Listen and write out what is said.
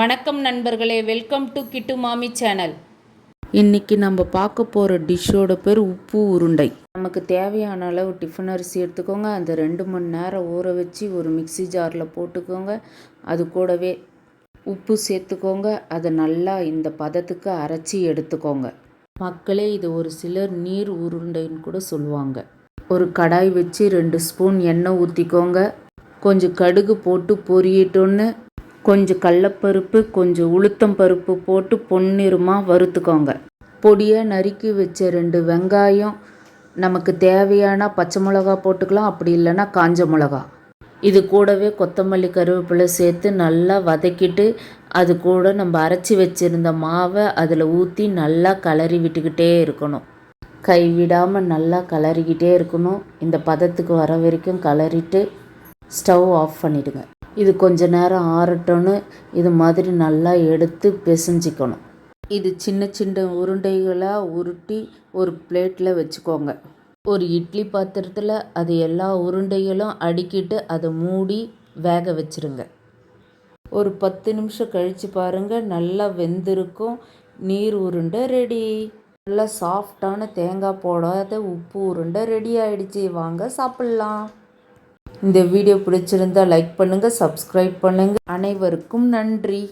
வணக்கம் நண்பர்களே welcome to கிட்டு மாமி சேனல் இன்னைக்கு நம்ம பார்க்க போகிற டிஷ்ஷோட பேர் உப்பு உருண்டை. நமக்கு தேவையான அளவு டிஃபன் அரிசி எடுத்துக்கோங்க. அந்த ரெண்டு மணி நேரம் ஊற வச்சு ஒரு மிக்ஸி ஜாரில் போட்டுக்கோங்க. அது கூடவே உப்பு சேர்த்துக்கோங்க. அதை நல்லா இந்த பதத்துக்கு அரைச்சி எடுத்துக்கோங்க. மக்களே இது ஒரு சிலர் நீர் உருண்டைன்னு கூட சொல்லுவாங்க. ஒரு கடாய் வச்சு ரெண்டு ஸ்பூன் எண்ணெய் ஊற்றிக்கோங்க கொஞ்சம் கடுகு போட்டு பொரியட்டோன்னு கொஞ்சம் கடலப்பருப்பு கொஞ்சம் உளுத்தம் பருப்பு போட்டு பொன்னிறமாக வறுத்துக்கோங்க. பொடியாக நறுக்கி வச்ச ரெண்டு வெங்காயம் நமக்கு தேவையான பச்சை மிளகா போட்டுக்கலாம் அப்படி இல்லைன்னா காஞ்ச மிளகா. இது கூடவே கொத்தமல்லி கருவேப்பிலை சேர்த்து நல்லா வதக்கிட்டு அது கூட நம்ம அரைச்சி வச்சுருந்த மாவை அதில் ஊற்றி நல்லா கிளறி விட்டுக்கிட்டே இருக்கணும். கைவிடாமல் நல்லா கலறிக்கிட்டே இருக்கணும். இந்த பதத்துக்கு வர வரைக்கும் கிளறிட்டு ஸ்டவ் ஆஃப் பண்ணிவிடுங்க இது கொஞ்ச நேரம் ஆறட்டும்னு இது மாதிரி நல்லா எடுத்து பிசைஞ்சிக்கணும். இது சின்ன சின்ன உருண்டைகளாக உருட்டி ஒரு பிளேட்டில் வச்சுக்கோங்க. ஒரு இட்லி பாத்திரத்தில் அது எல்லா உருண்டைகளும் அடுக்கிட்டு அதை மூடி வேக வச்சிருங்க. ஒரு பத்து நிமிஷம் கழித்து பாருங்கள் நல்லா வெந்திருக்கும். நீர் உருண்டை ரெடி. நல்லா சாஃப்டான தேங்காய் போடாத உப்பு உருண்டை ரெடி ஆயிடுச்சு. வாங்க சாப்பிட்லாம். இந்த வீடியோ பிடிச்சிருந்தா லைக் பண்ணுங்கள் சப்ஸ்கிரைப் பண்ணுங்கள் அனைவருக்கும் நன்றி.